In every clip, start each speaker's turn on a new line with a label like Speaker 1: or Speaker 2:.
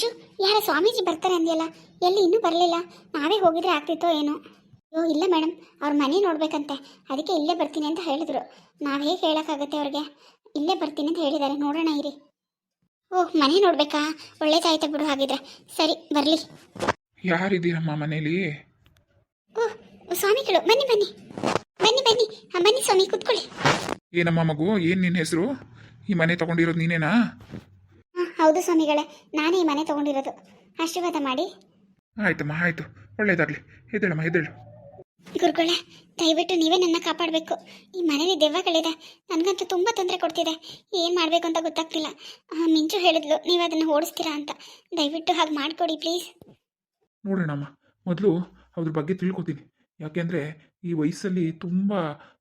Speaker 1: ಮಿಂಚು ಯಾರ ಸ್ವಾಮೀಜಿ ಬರ್ತಾರೆ ಅಂದ್ಯಲ್ಲ ಎಲ್ಲಿ ಇನ್ನೂ ಬರಲಿಲ್ಲ ನಾವೇ ಹೋಗಿದ್ರೆ ಆಗ್ತಿತ್ತೋ ಏನೋ? ಅಯ್ಯೋ ಇಲ್ಲ ಮೇಡಮ್ ಅವ್ರ ಮನೆ ನೋಡ್ಬೇಕಂತೆ ಅದಕ್ಕೆ ಇಲ್ಲೇ ಬರ್ತೀನಿ ಅಂತ ಹೇಳಿದ್ರು. ನಾವು ಹೇಗೆ ಹೇಳೋಕ್ಕಾಗತ್ತೆ ಅವ್ರಿಗೆ? ಇಲ್ಲೇ ಬರ್ತೀನಿ ಅಂತ ಹೇಳಿದ್ದಾರೆ ನೋಡೋಣ ಇರಿ. ಓಹ್ ಮನೆ ನೋಡ್ಬೇಕಾ? ಒಳ್ಳೇದಾಯ್ತು ಬಿಡು ಹಾಗಿದ್ರೆ. ಸರಿ ಬರಲಿ.
Speaker 2: ಯಾರಿದ್ದೀರಮ್ಮ ಮನೇಲಿ?
Speaker 1: ಓಹ್ ಸ್ವಾಮಿಗಳು ಬನ್ನಿ ಬನ್ನಿ. ಬನ್ನಿ ಬನ್ನಿ. ಹಾಂ ಬನ್ನಿ ಸ್ವಾಮಿ ಕೂತ್ಕೊಳ್ಳಿ.
Speaker 2: ಏನಮ್ಮ ಮಗು ಏನು ನಿನ್ನ ಹೆಸರು? ಈ ಮನೆ ತಗೊಂಡಿರೋದು ನೀನೇನಾ?
Speaker 1: ಹೌದು ಸ್ವಾಮಿಗಳೇ ನಾನೇ ಈ ಮನೆ ತಗೊಂಡಿರೋದು. ಆಶೀರ್ವಾದ ಮಾಡಿ.
Speaker 2: ಆಯ್ತಮ್ಮ ಆಯ್ತು. ಒಳ್ಳೇದಾಗ್ಲಿ. ಎದ್ದೇಳಮ್ಮ ಎದ್ದೇಳು
Speaker 1: ಗುರುಗಳೇ ದಯವಿಟ್ಟು ನೀವೇ ನನ್ನ ಕಾಪಾಡಬೇಕು. ಈ ಮನೇಲಿ ದೆವ್ವಗಳಿದೆ. ನನಗಂತೂ ತುಂಬ ತೊಂದರೆ ಕೊಡ್ತಿದೆ. ಏನು ಮಾಡಬೇಕು ಅಂತ ಗೊತ್ತಾಗ್ತಿಲ್ಲ. ಆ, ಮಿಂಚು ಹೇಳಿದ್ಲು ನೀವು ಅದನ್ನು ಓಡಿಸ್ತೀರಾ ಅಂತ. ದಯವಿಟ್ಟು ಹಾಗೆ ಮಾಡಿಕೊಡಿ ಪ್ಲೀಸ್.
Speaker 2: ನೋಡೋಣಮ್ಮ. ಮೊದಲು ಅದ್ರ ಬಗ್ಗೆ ತಿಳ್ಕೊತೀನಿ. ಯಾಕೆಂದರೆ ಈ ವಯಸ್ಸಲ್ಲಿ ತುಂಬ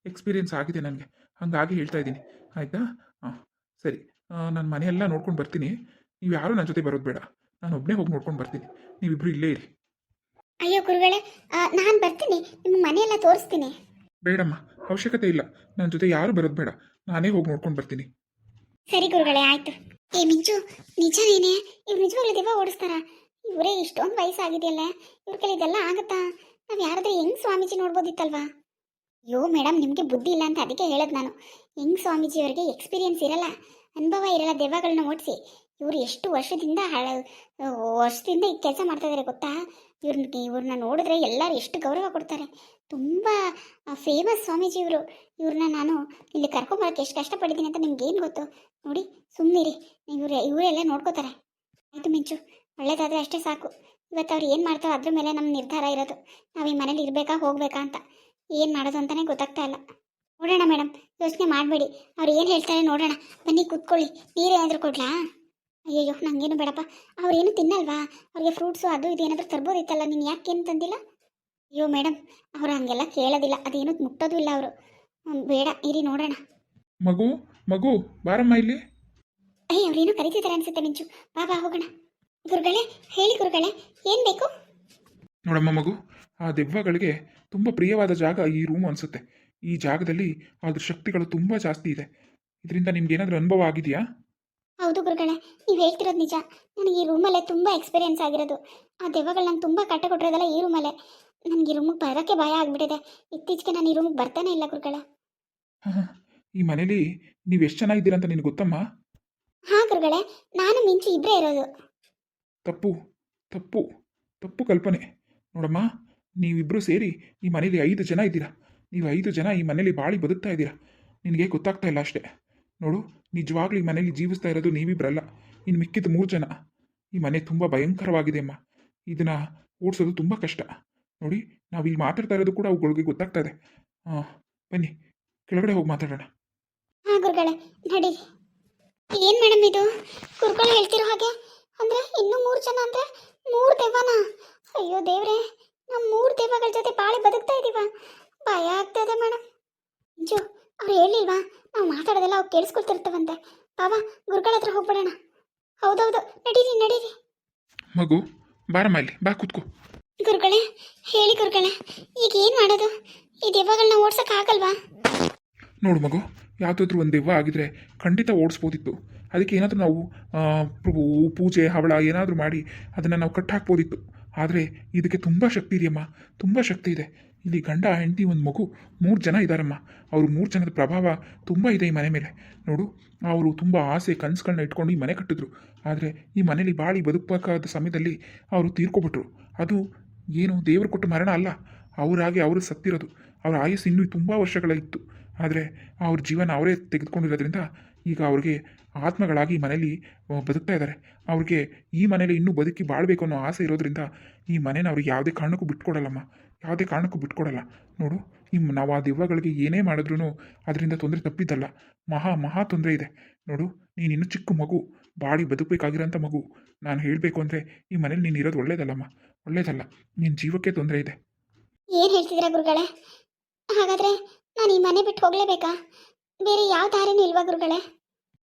Speaker 2: ಎಕ್ಸ್ಪೀರಿಯನ್ಸ್ ಆಗಿದೆ ನನಗೆ. ಹಾಗಾಗಿ ಹೇಳ್ತಾ ಇದ್ದೀನಿ. ಆಯಿತಾ? ಹಾಂ ಸರಿ. ನಾನು ಮನೆಯೆಲ್ಲ ನೋಡ್ಕೊಂಡು ಬರ್ತೀನಿ. ನೀವು ಯಾರೂ ನನ್ನ ಜೊತೆ ಬರೋದು ಬೇಡ. ನಾನು ಒಬ್ಬನೇ ಹೋಗಿ ನೋಡ್ಕೊಂಡು ಬರ್ತೀನಿ. ನೀವಿಬ್ರು ಇಲ್ಲೇ ಇರಿ.
Speaker 1: ಅಯ್ಯೋ ಗುರುಗಳೇ ನಾನು ಬರ್ತೀನಿ. ನಿಮ್ಮ ಮನೆಯೆಲ್ಲ ತೋರಿಸ್ತೀನಿ.
Speaker 2: ಬೇಡಮ್ಮ ಅವಶ್ಯಕತೆ ಇಲ್ಲ. ನನ್ನ ಜೊತೆ ಯಾರು ಬರೋದು ಬೇಡ. ನಾನೇ ಹೋಗಿ ನೋಡ್ಕೊಂಡು ಬರ್ತೀನಿ.
Speaker 1: ಸರಿ ಗುರುಗಳೇ ಆಯ್ತು. ಏ ಮಿಂಚು ನಿಜನೇನೆ ಇವ್ರು ನಿಜವಾಗ್ಲೂ ದೆವ್ವ ಓಡಿಸ್ತಾರ? ಇವರೇ ಇಷ್ಟೊಂದು ವಯಸ್ಸಾಗಿದೆಯಲ್ಲ? ಇವ್ರ ಕೈಲಿ ಇದೆಲ್ಲ ಆಗುತ್ತಾ? ನಾವು ಯಾರಾದ್ರೂ ಹೆಂಗ್ ಸ್ವಾಮೀಜಿ ನೋಡ್ಬೋದಿತ್ತಲ್ವಾ? ಅಯ್ಯೋ ಮೇಡಮ್ ನಿಮಗೆ ಬುದ್ಧಿ ಇಲ್ಲ ಅಂತ ಅದಕ್ಕೆ ಹೇಳೋದು ನಾನು. ಹೆಂಗ್ ಸ್ವಾಮೀಜಿ ಅವರಿಗೆ ಎಕ್ಸ್ಪೀರಿಯನ್ಸ್ ಇರಲ್ಲ? ಅನುಭವ ಇರಲ್ಲ ದೆವ್ವಗಳನ್ನ ಓಡಿಸಿ. ಇವರು ಎಷ್ಟು ವರ್ಷದಿಂದ ಹಳ ವರ್ಷದಿಂದ ಈ ಕೆಲಸ ಮಾಡ್ತಾ ಇದಾರೆ ಗೊತ್ತಾ? ಇವ್ರನ್ನ ಇವ್ರನ್ನ ನೋಡಿದ್ರೆ ಎಲ್ಲರೂ ಎಷ್ಟು ಗೌರವ ಕೊಡ್ತಾರೆ. ತುಂಬ ಫೇಮಸ್ ಸ್ವಾಮೀಜಿ ಇವರು. ಇವ್ರನ್ನ ನಾನು ಇಲ್ಲಿ ಕರ್ಕೊಂಬರಕ್ಕೆ ಎಷ್ಟು ಕಷ್ಟಪಟ್ಟಿದ್ದೀನಿ ಅಂತ ನಿಮ್ಗೆ ಏನು ಗೊತ್ತು? ನೋಡಿ ಸುಮ್ಮನಿರಿ ಇವ್ರು, ಇವರೆಲ್ಲ ನೋಡ್ಕೋತಾರೆ. ಆಯಿತು ಮಿಂಚು, ಒಳ್ಳೇದಾದರೆ ಅಷ್ಟೇ ಸಾಕು. ಇವತ್ತು ಅವ್ರು ಏನು ಮಾಡ್ತಾರೋ ಅದ್ರ ಮೇಲೆ ನಮ್ಮ ನಿರ್ಧಾರ ಇರೋದು. ನಾವು ಈ ಮನೇಲಿ ಇರಬೇಕಾ, ಹೋಗಬೇಕಾ ಅಂತ. ಏನು ಮಾಡೋದು ಅಂತಲೇ ಗೊತ್ತಾಗ್ತಾ ಇಲ್ಲ. ನೋಡೋಣ ಮೇಡಮ್ ಯೋಚನೆ ಮಾಡಬೇಡಿ. ಅವ್ರು ಏನು ಹೇಳ್ತಾರೆ ನೋಡೋಣ. ಬನ್ನಿ ಕೂತ್ಕೊಳ್ಳಿ. ನೀರೇನಾದರೂ ಕೊಡ್ಲಾ? ಅಯ್ಯಯ್ಯೋ ನಂಗೇನು ಬೇಡಪ್ಪ. ಅವ್ರೇನು ತಿನ್ನಲ್ವಾ? ಅವ್ರಿಗೆ ಫ್ರೂಟ್ಸು ಅದು ಇದು ಏನಾದರೂ ತರ್ಬೋದಿತ್ತಲ್ಲ ನೀನು ಯಾಕೆ ಏನು ತಂದಿಲ್ಲ? ಅಯ್ಯೋ ಮೇಡಮ್ ಅವ್ರು ಹಂಗೆಲ್ಲ ಕೇಳೋದಿಲ್ಲ. ಅದೇನು ಮುಟ್ಟೋದು ಇಲ್ಲ ಅವರು. ಬೇಡ ಇರಿ ನೋಡೋಣ.
Speaker 2: ಮಗು ಮಗು ಬಾರಮ್ಮ ಇಲ್ಲಿ.
Speaker 1: ಅಯ್ಯ ಅವ್ರೇನು ಕರಿತಿದ್ದಾರೆ ಅನ್ಸುತ್ತೆ ಮಿಂಚು. ಬಾ ಬಾ ಹೋಗೋಣ. ಗುರುಗಳೇ ಹೇಳಿ ಗುರುಗಳೇ ಏನು ಬೇಕು?
Speaker 2: ನೋಡಮ್ಮ ಮಗು ಆ ದೆವ್ವಗಳಿಗೆ ತುಂಬ ಪ್ರಿಯವಾದ ಜಾಗ ಈ ರೂಮ್ ಅನಿಸುತ್ತೆ. ಈ ಜಾಗದಲ್ಲಿ ಅದ್ರ ಶಕ್ತಿಗಳು ತುಂಬ ಜಾಸ್ತಿ ಇದೆ. ಇದರಿಂದ ನಿಮ್ಗೆ ಏನಾದರೂ ಅನುಭವ ಆಗಿದೆಯಾ?
Speaker 1: ಹೌದು ಗುರುಗಳೇ ನೀವು ಹೇಳ್ತಿರೋದು ನಿಜ. ನನಗೆ ಈ ರೂಮಲ್ಲೇ ತುಂಬ ಎಕ್ಸ್ಪೀರಿಯನ್ಸ್ ಆಗಿರೋದು. ಆ ದೆವ್ವಗಳು ನಂಗೆ ತುಂಬ ಕಟ್ಟ ಕೊಟ್ಟಿರೋದಲ್ಲ ಈ ರೂಮಲ್ಲೇ ನನಗೆ ಈ ರೂಮಿಗೆ ಬರೋಕ್ಕೆ ಭಯ ಆಗಿಬಿಟ್ಟಿದೆ. ಇತ್ತೀಚೆಗೆ ನಾನು ಈ ರೂಮಿಗೆ ಬರ್ತಾನೆ ಇಲ್ಲ ಗುರುಗಳ.
Speaker 2: ಈ ಮನೇಲಿ ನೀವು ಎಷ್ಟು ಜನ ಇದ್ದೀರಾ ಅಂತ ನಿನಗೆ ಗೊತ್ತಮ್ಮ?
Speaker 1: ಹಾಂ ಗುರುಗಳೇ ನಾನು ಮಿಂಚು ಇಬ್ಬರೇ ಇರೋದು.
Speaker 2: ತಪ್ಪು ತಪ್ಪು ತಪ್ಪು ಕಲ್ಪನೆ. ನೋಡಮ್ಮ ನೀವಿಬ್ಬರು ಸೇರಿ ಈ ಮನೇಲಿ ಐದು ಜನ ಇದ್ದೀರಾ. ನೀವು ಐದು ಜನ ಈ ಮನೇಲಿ ಬಾಳಿ ಬದುಕ್ತಾ ಇದ್ದೀರಾ? ನಿನಗೆ ಗೊತ್ತಾಗ್ತಾ ಇಲ್ಲ ಅಷ್ಟೇ. ನೋಡು, ನಿಜವಾಗ್ಲೂ ಈ ಮನೇಲಿ ಜೀವಿಸ್ತಾ ಇರೋದು ನೀವಿಬ್ರಲ್ಲ. ಇನ್ನು ಮಿಕ್ಕಿದ ಮೂರು ಜನ. ಈ ಮನೆ ತುಂಬ ಭಯಂಕರವಾಗಿದೆ ಅಮ್ಮ. ಇದನ್ನು ಓಡಿಸೋದು ತುಂಬ ಕಷ್ಟ. ನೋಡಿ, ನಾವು ಇಲ್ಲಿ ಮಾತಾಡ್ತಾ ಇರೋದು ಕೂಡ ಅವುಗಳಿಗೆ ಗೊತ್ತಾಗ್ತಾ ಇದೆ. ಹಾಂ ಬನ್ನಿ, ಕೆಳಗಡೆ ಹೋಗಿ ಮಾತಾಡೋಣ.
Speaker 1: ಹಾಂ, ಗುರುಗಳೇ, ನಡಿ. ಏನು ಮೇಡಮ್ ಇದು? ಗುರುಗಳು ಹೇಳ್ತಿರೋ ಹಾಗೆ? ಅಂದರೆ ಇನ್ನೂ ಮೂರು ಜನ ಅಂದರೆ ಮೂರು ದೆವ್ವನ? ಅಯ್ಯೋ ದೇವ್ರೆ ನಮ್ಮ ಮೂರು ದೇವಗಳ ಜೊತೆ ಬಾಳಿ ಬದುಕ್ತಾ ಇದ್ದೀವ ಭಯ ಆಗ್ತದೆ ಮೇಡಮ್ ಜೋ ಅವ್ರು ಹೇಳಿಲ್ವಾ? ನಾವು ಮಾತಾಡೋದೆಲ್ಲ ಅವ್ರು ಕೇಳಿಸ್ಕೊಳ್ತಿರ್ತವಂತೆ. ಬಾಬಾ ಗುರುಗಳ ಹತ್ರ ಹೋಗ್ಬಿಡೋಣ. ಹೌದೌದು ನಡೀರಿ ನಡೀರಿ.
Speaker 2: ಮಗು ಬಾರಮ್ಮ ಇಲ್ಲಿ ಬಾ ಕೂತ್ಕೋ.
Speaker 1: ಗುರುಗಳೇ ಹೇಳಿ ಗುರುಗಳೇ ಈಗ ಏನು ಮಾಡೋದು? ಈ ದೆವ್ವಗಳನ್ನ ಓಡ್ಸೋಕ್ಕಾಗಲ್ವಾ
Speaker 2: ನೋಡು ಮಗು ಯಾವುದಾದ್ರೂ ಒಂದು ದೆವ್ವ ಆಗಿದ್ರೆ ಖಂಡಿತ ಓಡಿಸ್ಬೋದಿತ್ತು. ಅದಕ್ಕೆ ಏನಾದರೂ ನಾವು ಆ, ಪೂ- ಪೂಜೆ ಹವಳ ಏನಾದರೂ ಮಾಡಿ ಅದನ್ನು ನಾವು ಕಟ್ಟಾಕ್ಬೋದಿತ್ತು. ಆದರೆ ಇದಕ್ಕೆ ತುಂಬ ಶಕ್ತಿ ಇದೆಯಮ್ಮ ತುಂಬ ಶಕ್ತಿ ಇದೆ. ಇಲ್ಲಿ ಗಂಡ ಹೆಂಡತಿ ಒಂದು ಮಗು ಮೂರು ಜನ ಇದ್ದಾರಮ್ಮ ಅವರು ಮೂರು ಜನದ ಪ್ರಭಾವ ತುಂಬ ಇದೆ ಈ ಮನೆ ಮೇಲೆ. ನೋಡು, ಅವರು ತುಂಬ ಆಸೆ ಕನಸುಗಳನ್ನ ಇಟ್ಕೊಂಡು ಈ ಮನೆ ಕಟ್ಟಿದ್ರು. ಆದರೆ ಈ ಮನೇಲಿ ಬಾಳಿ ಬದುಕಬೇಕಾದ ಸಮಯದಲ್ಲಿ ಅವರು ತೀರ್ಕೊಬಿಟ್ರು. ಅದು ಏನು ದೇವರು ಕೊಟ್ಟ ಮರಣ ಅಲ್ಲ. ಅವರಾಗಿ ಅವರು ಸತ್ತಿರೋದು. ಅವರ ಆಯಸ್ಸು ಇನ್ನೂ ತುಂಬ ವರ್ಷಗಳಿತ್ತು ಆದರೆ ಅವ್ರ ಜೀವನ ಅವರೇ ತೆಗೆದುಕೊಂಡಿರೋದ್ರಿಂದ ಈಗ ಅವ್ರಿಗೆ ಆತ್ಮಗಳಾಗಿ ಈ ಮನೇಲಿ ಬದುಕ್ತಾ ಇದ್ದಾರೆ. ಅವ್ರಿಗೆ ಈ ಮನೇಲಿ ಇನ್ನೂ ಬದುಕಿ ಬಾಳಬೇಕು ಅನ್ನೋ ಆಸೆ ಇರೋದ್ರಿಂದ ಈ ಮನೇನ ಅವ್ರಿಗೆ ಯಾವುದೇ ಕಾರಣಕ್ಕೂ ಬಿಟ್ಕೊಡಲ್ಲಮ್ಮ. ಯಾವುದೇ ಕಾರಣಕ್ಕೂ ಬಿಟ್ಕೊಡಲ್ಲ. ನೋಡು, ಈ ನಾವು ಆ ದೆವ್ವಗಳಿಗೆ ಏನೇ ಮಾಡಿದ್ರೂ ಅದರಿಂದ ತೊಂದರೆ ತಪ್ಪಿದ್ದಲ್ಲ. ಮಹಾ ಮಹಾ ತೊಂದರೆ ಇದೆ. ನೋಡು, ನೀನು ಇನ್ನೂ ಚಿಕ್ಕ ಮಗು ಬಾಡಿ ಬದುಕಬೇಕಾಗಿರೋಂಥ ಮಗು. ನಾನು ಹೇಳಬೇಕು ಅಂದರೆ ಈ ಮನೇಲಿ ನೀನು ಇರೋದು ಒಳ್ಳೇದಲ್ಲಮ್ಮ. ಒಳ್ಳೇದಲ್ಲ ನಿನ್ನ ಜೀವಕ್ಕೆ ತೊಂದರೆ ಇದೆ.
Speaker 1: ಏನು ಹೇಳ್ತಿದ್ದೀರಾ ಗುರುಗಳೇ? ಹಾಗಾದರೆ ನಾನು ಈ ಮನೆ ಬಿಟ್ಟು ಹೋಗಲೇಬೇಕಾ? ಬೇರೆ ಯಾವ ದಾರಿನೂ ಇಲ್ವಾ ಗುರುಗಳೇ?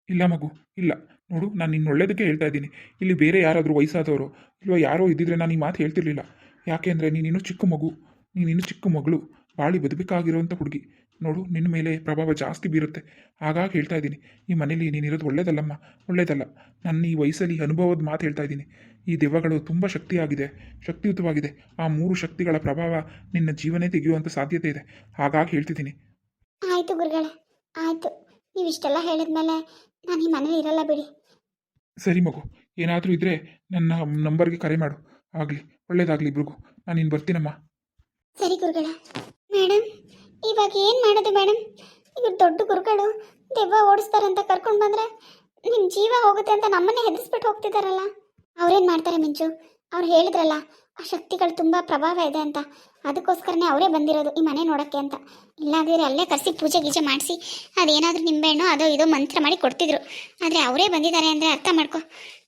Speaker 2: ಇಲ್ಲ ಮಗು, ಇಲ್ಲ. ನೋಡು, ನಾನು ನಿನ್ನ ಒಳ್ಳೇದಕ್ಕೆ ಹೇಳ್ತಾ ಇದ್ದೀನಿ. ಇಲ್ಲಿ ಬೇರೆ ಯಾರಾದರೂ ವಯಸ್ಸಾದವರು, ಇಲ್ವಾ ಯಾರೋ ಇದ್ದಿದ್ರೆ ನಾನು ಈ ಮಾತು ಹೇಳ್ತಿರ್ಲಿಲ್ಲ. ಯಾಕೆ ಅಂದರೆ ನೀನಿನ್ನೂ ಚಿಕ್ಕ ಮಗು ನೀನಿನ್ನೂ ಚಿಕ್ಕ ಮಗಳು, ಬಾಳಿ ಬದುಕಬೇಕಾಗಿರೋಂಥ ಹುಡುಗಿ. ನೋಡು ನಿನ್ನ ಮೇಲೆ ಪ್ರಭಾವ ಜಾಸ್ತಿ ಬೀರುತ್ತೆ. ಹಾಗಾಗಿ ಹೇಳ್ತಾ ಇದ್ದೀನಿ, ಈ ಮನೇಲಿ ನೀನಿರೋದು ಒಳ್ಳೇದಲ್ಲಮ್ಮ, ಒಳ್ಳೇದಲ್ಲ. ನನ್ನ ಈ ವಯಸ್ಸಲ್ಲಿ ಅನುಭವದ ಮಾತು ಹೇಳ್ತಾ ಇದ್ದೀನಿ. ಈ ದೆವ್ವಗಳು ತುಂಬ ಶಕ್ತಿಯಾಗಿದೆ, ಶಕ್ತಿಯುತವಾಗಿದೆ. ಆ ಮೂರು ಶಕ್ತಿಗಳ ಪ್ರಭಾವ ನಿನ್ನ ಜೀವನೇ ತೆಗೆಯುವಂಥ ಸಾಧ್ಯತೆ ಇದೆ. ಹಾಗಾಗಿ ಹೇಳ್ತಿದ್ದೀನಿ.
Speaker 1: ಆಯಿತು ಗುರುಗಳೇ, ಆಯಿತು. ನೀವು ಇಷ್ಟೆಲ್ಲ ಹೇಳಿದ್ಮೇಲೆ ನಾನು ಈ ಮನೇಲಿ ಇರಲ್ಲ ಬಿಡಿ.
Speaker 2: ಸರಿ ಮಗು ಏನಾದರೂ ಇದ್ದರೆ ನನ್ನ ನಂಬರ್ಗೆ ಕರೆ ಮಾಡು. ಆಗಲಿ ಒಳ್ಳೇದಾಗಲಿ ಇಬ್ರಿಗೂ. ನಾನು ಇನ್ನು ಬರ್ತೀನಮ್ಮ.
Speaker 1: ಸರಿ ಗುರುಗಳ. ಮೇಡಮ್ ಇವಾಗ ಏನು ಮಾಡೋದು ಮೇಡಮ್ ಇವ್ರು ದೊಡ್ಡ ಗುರುಗಳು ದೆವ್ವ ಓಡಿಸ್ತಾರಂತ ಕರ್ಕೊಂಡು ಬಂದರೆ ನಿಮ್ಮ ಜೀವ ಹೋಗುತ್ತೆ ಅಂತ ನಮ್ಮನ್ನೇ ಹೆದರ್ಸ್ಬಿಟ್ಟು ಹೋಗ್ತಿದ್ದಾರಲ್ಲ ಅವ್ರೇನು ಮಾಡ್ತಾರೆ ಮಿಂಚು? ಅವ್ರು ಹೇಳಿದ್ರಲ್ಲ, ಆ ಶಕ್ತಿಗಳು ತುಂಬ ಪ್ರಭಾವ ಇದೆ ಅಂತ. ಅದಕ್ಕೋಸ್ಕರನೇ ಅವರೇ ಬಂದಿರೋದು ಈ ಮನೆ ನೋಡೋಕ್ಕೆ ಅಂತ. ಇಲ್ಲಾದ್ರೆ ಅಲ್ಲೇ ಕರೆಸಿ ಪೂಜೆ ಗೀಜೆ ಮಾಡಿಸಿ, ಅದೇನಾದರೂ ನಿಂಬೆಹಣ್ಣು ಅದೋ ಇದೋ ಮಂತ್ರ ಮಾಡಿ ಕೊಡ್ತಿದ್ರು. ಆದರೆ ಅವರೇ ಬಂದಿದ್ದಾರೆ ಅಂದರೆ ಅರ್ಥ ಮಾಡ್ಕೊ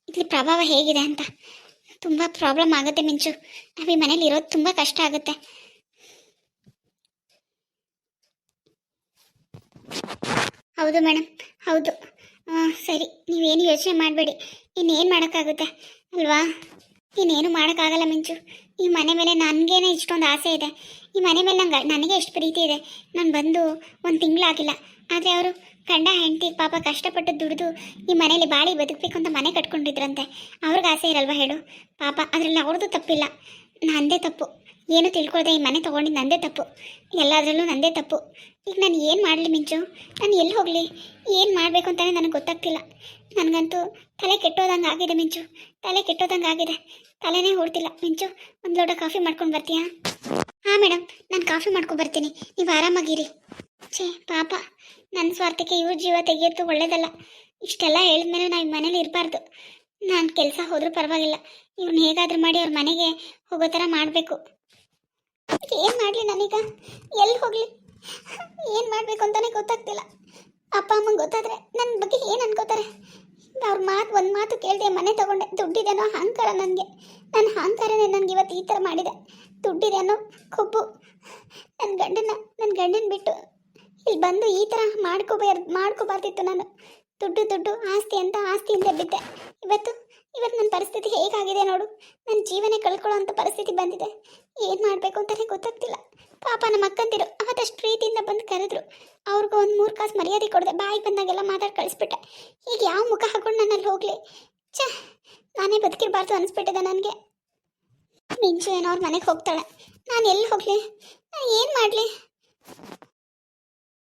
Speaker 1: ಇಲ್ಲಿ ಪ್ರಭಾವ ಹೇಗಿದೆ ಅಂತ. ತುಂಬ ಪ್ರಾಬ್ಲಮ್ ಆಗುತ್ತೆ ಮಿಂಚು. ನಾವು ಈ ಮನೇಲಿ ಇರೋದು ತುಂಬ ಕಷ್ಟ ಆಗುತ್ತೆ. ಹೌದು ಮೇಡಮ್ ಹೌದು. ಸರಿ, ನೀವೇನು ಯೋಚನೆ ಮಾಡಬೇಡಿ. ಇನ್ನೇನು ಮಾಡೋಕ್ಕಾಗುತ್ತೆ? ಅಲ್ವಾ? ಇನ್ನೇನು ಮಾಡೋಕ್ಕಾಗಲ್ಲ ಮಿಂಚು. ಈ ಮನೆ ಮೇಲೆ ನನಗೇನೆ ಇಷ್ಟೊಂದು ಆಸೆ ಇದೆ. ಈ ಮನೆ ಮೇಲೆ ನಂಗೆ, ನನಗೆ ಎಷ್ಟು ಪ್ರೀತಿ ಇದೆ. ನಾನು ಬಂದು ಒಂದು ತಿಂಗಳಾಗಿಲ್ಲ. ಆದರೆ ಅವರು ಗಂಡ ಹೆಂಡತಿ ಪಾಪ ಕಷ್ಟಪಟ್ಟು ದುಡಿದು ಈ ಮನೆಯಲ್ಲಿ ಬಾಳಿ ಬದುಕಬೇಕು ಅಂತ ಮನೆ ಕಟ್ಕೊಂಡಿದ್ರಂತೆ. ಅವ್ರಿಗೆ ಆಸೆ ಇರಲ್ವಾ ಹೇಳು? ಪಾಪ, ಅದರಲ್ಲಿ ಅವ್ರದ್ದು ತಪ್ಪಿಲ್ಲ. ನಂದೇ ತಪ್ಪು. ಏನು ತಿಳ್ಕೊಳ್ದೆ? ಈ ಮನೆ ತೊಗೊಂಡಿದ್ದು ನಂದೇ ತಪ್ಪು. ಎಲ್ಲದರಲ್ಲೂ ನಂದೇ ತಪ್ಪು. ಈಗ ನಾನು ಏನು ಮಾಡಲಿ ಮಿಂಚು? ನಾನು ಎಲ್ಲಿ ಹೋಗಲಿ? ಏನು ಮಾಡಬೇಕು ಅಂತಲೇ ನನಗೆ ಗೊತ್ತಾಗ್ತಿಲ್ಲ. ನನಗಂತೂ ತಲೆ ಕೆಟ್ಟೋದಂಗೆ ಆಗಿದೆ ಮಿಂಚು. ತಲೆ ಕೆಟ್ಟೋದಂಗೆ ಆಗಿದೆ. ತಲೆನೇ ಹೊಡ್ತಿಲ್ಲ ಮಿಂಚು, ಒಂದು ಲೋಟ ಕಾಫಿ ಮಾಡ್ಕೊಂಡು ಬರ್ತೀಯಾ? ಹಾಂ ಮೇಡಮ್ ನಾನು ಕಾಫಿ ಮಾಡ್ಕೊಂಡು ಬರ್ತೀನಿ. ನೀವು ಆರಾಮಾಗಿರಿ. ಛೇ, ಪಾಪ. ನನ್ನ ಸ್ವಾರ್ಥಕ್ಕೆ ಇವ್ರ ಜೀವ ತೆಗೆಯೋದು ಒಳ್ಳೇದಲ್ಲ. ಇಷ್ಟೆಲ್ಲ ಹೇಳಿದ್ಮೇಲೆ ನಾವು ಮನೇಲಿ ಇರಬಾರ್ದು. ನಾನು ಕೆಲಸ ಹೋದರೂ ಪರವಾಗಿಲ್ಲ. ಇವ್ರನ್ನ ಹೇಗಾದರೂ ಮಾಡಿ ಅವ್ರ ಮನೆಗೆ ಹೋಗೋ ಥರ ಮಾಡಬೇಕು. ಏನು ಮಾಡಲಿ ನಾನೀಗ? ಎಲ್ಲಿ ಹೋಗಲಿ? ಏನು ಮಾಡಬೇಕು ಅಂತಲೇ ಗೊತ್ತಾಗ್ತಿಲ್ಲ. ಅಪ್ಪ, ಅಮ್ಮಂಗೆ ಗೊತ್ತಾದ್ರೆ ನನ್ನ ಬಗ್ಗೆ ಏನು ಅನ್ಕೋತಾರೆ? ಅವ್ರ ಮಾತು ಒಂದು ಮಾತು ಕೇಳಿದೆ ಮನೆ ತಗೊಂಡೆ. ದುಡ್ಡಿದೆ ಅನ್ನೋ ಅಹಂಕಾರ ನನಗೆ. ನನ್ನ ಅಹಂಕಾರನೇ ನನಗೆ ಇವತ್ತು ಈ ಥರ ಮಾಡಿದೆ. ದುಡ್ಡಿದೆ ಅನ್ನೋ ಕೊಬ್ಬು. ನನ್ನ ಗಂಡನ ನನ್ನ ಗಂಡನ ಬಿಟ್ಟು ಇಲ್ಲಿ ಬಂದು ಈ ಥರ ಮಾಡ್ಕೋಬಾರ್, ಮಾಡ್ಕೋಬಾರ್ದಿತ್ತು ನಾನು. ದುಡ್ಡು ದುಡ್ಡು, ಆಸ್ತಿ ಅಂತ ಆಸ್ತಿಯಿಂದ ಬಿದ್ದೆ. ಇವತ್ತು ಇವತ್ತು ನನ್ನ ಪರಿಸ್ಥಿತಿ ಹೇಗಾಗಿದೆ ನೋಡು? ನನ್ನ ಜೀವನ ಕಳ್ಕೊಳ್ಳೋ ಅಂಥ ಪರಿಸ್ಥಿತಿ ಬಂದಿದೆ. ಏನು ಮಾಡಬೇಕು ಅಂತಲೇ ಗೊತ್ತಾಗ್ತಿಲ್ಲ. ಪಾಪ ನಮ್ಮ ಅಕ್ಕಂದಿರು ಅವತ್ತಷ್ಟು ಪ್ರೀತಿಯಿಂದ ಬಂದು ಕರೆದ್ರು. ಅವ್ರಿಗೂ ಒಂದು ಮೂರು ಕಾಸು ಮರ್ಯಾದೆ ಕೊಡದೆ. ಬಾಯಿ ಬಂದಾಗೆಲ್ಲ ಮಾತಾಡಿ ಕಳಿಸ್ಬಿಟ್ಟೆ. ಈಗ ಯಾವ ಮುಖ ಹಾಕೊಂಡು ನನ್ನಲ್ಲಿ ಹೋಗಲಿ? ಛೇ, ನಾನೇ ಬದುಕಿರಬಾರ್ದು ಅನಿಸ್ಬಿಟ್ಟಿದೆ ನನಗೆ. ಮಿಂಚು ಏನೋ ಅವ್ರ ಮನೆಗೆ ಹೋಗ್ತಾಳೆ. ನಾನು ಎಲ್ಲಿ ಹೋಗಲಿ? ನಾನು ಏನು ಮಾಡಲಿ?